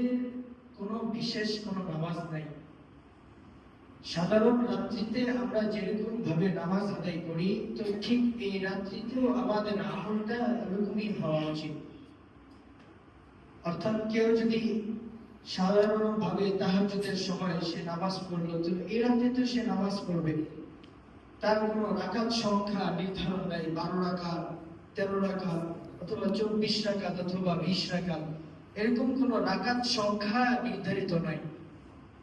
রাত্রিতে কোনো বিশেষ কোনো নামাজ নাই। সাধারণ রাত্রিতে আমরা যেরকম ভাবে নামাজ আদায় করি, তো ঠিক এই রাত্রিতেও আমাদের এরকমই হওয়া উচিত। অর্থাৎ কেউ যদি সাধারণভাবে সময় সে নামাজ পড়ল, তো এই রাত্রিতে সে নামাজ পড়বে। তার কোনো রাকাত সংখ্যা নির্ধারণ নাই, বারো রাকাত, তেরো রাকাত, অথবা চব্বিশ রাকাত, অথবা বিশ রাকাত। এরকম কোনো রাকাত সংখ্যা নির্ধারিত নয়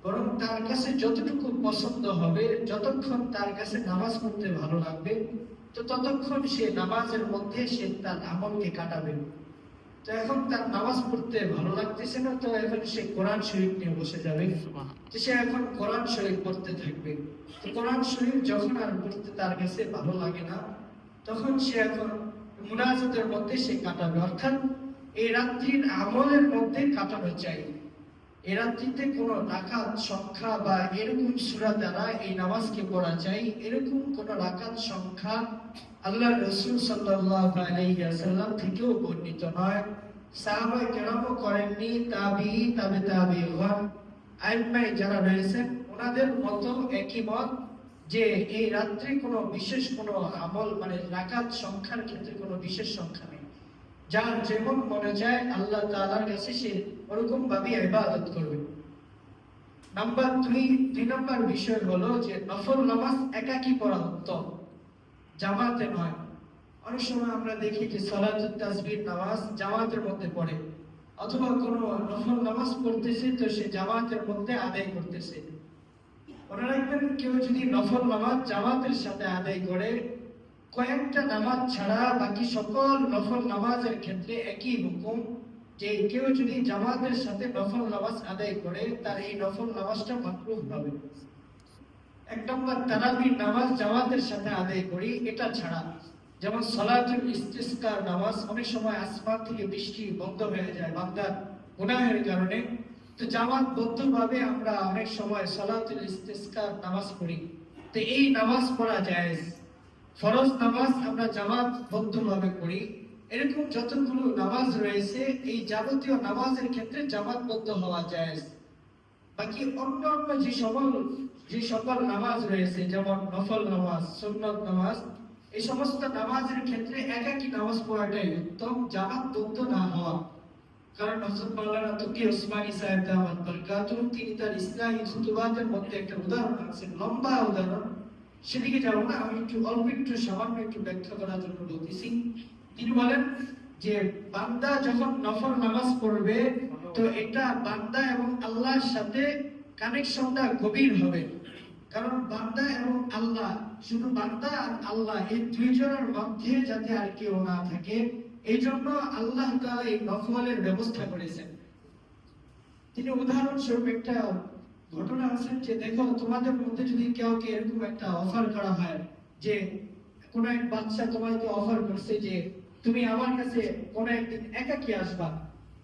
বরং তার কাছে যতটুকু পছন্দ হবে যতক্ষণ তার কাছে নামাজ পড়তে ভালো লাগবে তো ততক্ষণ সে নামাজের মধ্যে সে তার আমলকে কাটাবে। তো এখন তার নামাজ পড়তে ভালো লাগতেছে না তো এখন সে কোরআন শরীফ নিয়ে বসে যাবে। তো সে এখন কোরআন শরীফ পড়তে থাকবে। তো কোরআন শরীফ যখন আর পড়তে তার কাছে ভালো লাগে না তখন সে এখন মুনাজাতের মধ্যে সে কাটাবে। অর্থাৎ এই রাত্রির আমলের মধ্যে কাটানো চাই এই রাত্রিতে কোনো রাকাত, সংখ্যা বা এরকম সূরা দ্বারা এই নামাজকে পড়া চাই এরকম কোনো রাকাত, সংখ্যা আল্লাহ রসুল আলাইহি থেকেও বর্ণিত নয়। সাহাবা কেরামও করেননি, তাবি, তাবে তাবি হন আইমাই যারা রয়েছেন, ওনাদের মতো একই মত যে এই রাত্রে কোনো বিশেষ কোনো আমল মানে রাকাত, সংখ্যার ক্ষেত্রে কোনো বিশেষ সংখ্যা নেই। যার যেমন মনে যায়, আল্লাহ তাআলার কাছে সে ওরকম ভাবে ইবাদত করবে। নাম্বার দুই দুই নাম্বার বিষয় হলো যে নফল নামাজ একাকি পড়া উত্তম, জামাতে নয়। অনেক সময় আমরা দেখি যে সালাতুত তাসবির নামাজ জামাতের মধ্যে পড়ে, অথবা কোনো নফল নামাজ পড়তেছে তো সে জামাতের মধ্যে আদায় করতেছে। মনে রাখবেন, কেউ যদি নফল নামাজ জামাতের সাথে আদায় করে কয়েকটা নামাজ ছাড়া বাকি সকল নফল নামাজের ক্ষেত্রে একই হুকুম, যে কেউ যদি জামাতের সাথে নফল নামাজ আদায় করে, তার এই নফল নামাজটা মাকরুহ হবে এক নম্বর তারাবির নামাজ জামাতের সাথে আদায় করি, এটা ছাড়া। যেমন সলাতুল ইস্তিসকার নামাজ, অনেক সময় আসমান থেকে বৃষ্টি বন্ধ হয়ে যায়, বান্দার গুনাহের কারণে। তো জামাত বদ্ধভাবে আমরা অনেক সময় সলাতুল ইস্তিস্কার নামাজ পড়ি। তো এই নামাজ পড়া যায় ফরজ নামাজ আমরা জামাত বদ্ধভাবে পড়ি। এরকম যতগুলো নামাজ রয়েছে, এই যাবতীয় নামাজের ক্ষেত্রে জামাতবদ্ধ হওয়া যায়। বাকি অন্য অন্য যে সকল যে সকল নামাজ রয়েছে, যেমন নফল নামাজ, সুন্নত নামাজ, এই সমস্ত নামাজের ক্ষেত্রে এক একাকি নামাজ পড়াটাই উত্তম, জামাতবদ্ধ না হওয়া। কারণ মাওলানা তকি ওসমানী সাহেব তিনি তার ইসলামী মধ্যে একটা উদাহরণ আছে লম্বা উদাহরণ। সেদিকে যাব না, আমি একটু, অল্প একটু সামান্য একটু ব্যাখ্যা করার জন্য বলতেছি। তিনি বলেন যে, বান্দা যখন নফল নামাজ পড়বে, তো এটা বান্দা এবং আল্লাহর সাথে কানেকশনটা গভীর হবে। কারণ বান্দা এবং আল্লাহ, শুধু বান্দা আর আল্লাহ, এই দুইজনের মধ্যে যাতে আর কেউ না থাকে এই জন্য আল্লাহ তাআলা এই নফলের ব্যবস্থা করেছেন। তিনি উদাহরণস্বরূপ একটা আছে যে দেখো, তোমাদের মধ্যে যদি কাউকে এরকম একটা অফার করা হয় যে কোন এক বাচ্চা তোমাকে অফার করছে যে তুমি আমার কাছে কোন একদিন একাকি আসবা,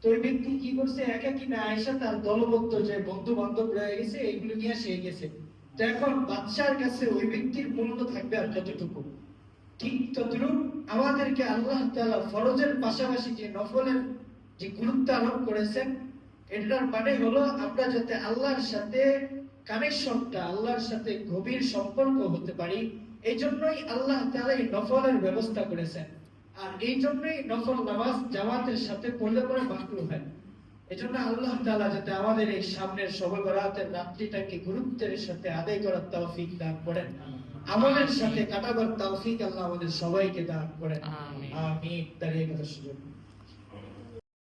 তো ওই ব্যক্তি কি করছে? একাকি না আয়সা তার দলবদ্ধ যে বন্ধু বান্ধব রয়ে গেছে, এইগুলো নিয়ে সে গেছে। তো এখন বাচ্চার কাছে ওই ব্যক্তির মূল্য থাকবে আর যতটুকু ঠিক তদ্রুপ আমাদেরকে আল্লাহ তাআলা ফরজের পাশাপাশি যে নফলের যে গুরুত্ব আরোপ করেছেন, এটার মানে হলো আমরা যাতে আল্লাহর সাথে কানেকশনটা আল্লাহর সাথে গভীর সম্পর্ক হতে পারি এই জন্যই আল্লাহ তাআলা এই নফলের ব্যবস্থা করেছেন। আর এই জন্যই নফল নামাজ জামাতের সাথে পড়লে পরে মাকরু হয়। এই জন্য আল্লাহ তাআলা যাতে আমাদের এই সামনের সবে বরাতের রাত্রিটাকে গুরুত্বের সাথে আদায় করার তৌফিক দান করেন। আমলের সাথে কাটাবার তৌফিক আল্লাহ আমাদের সবাইকে দান করেন। দাঁড়িয়ে কথা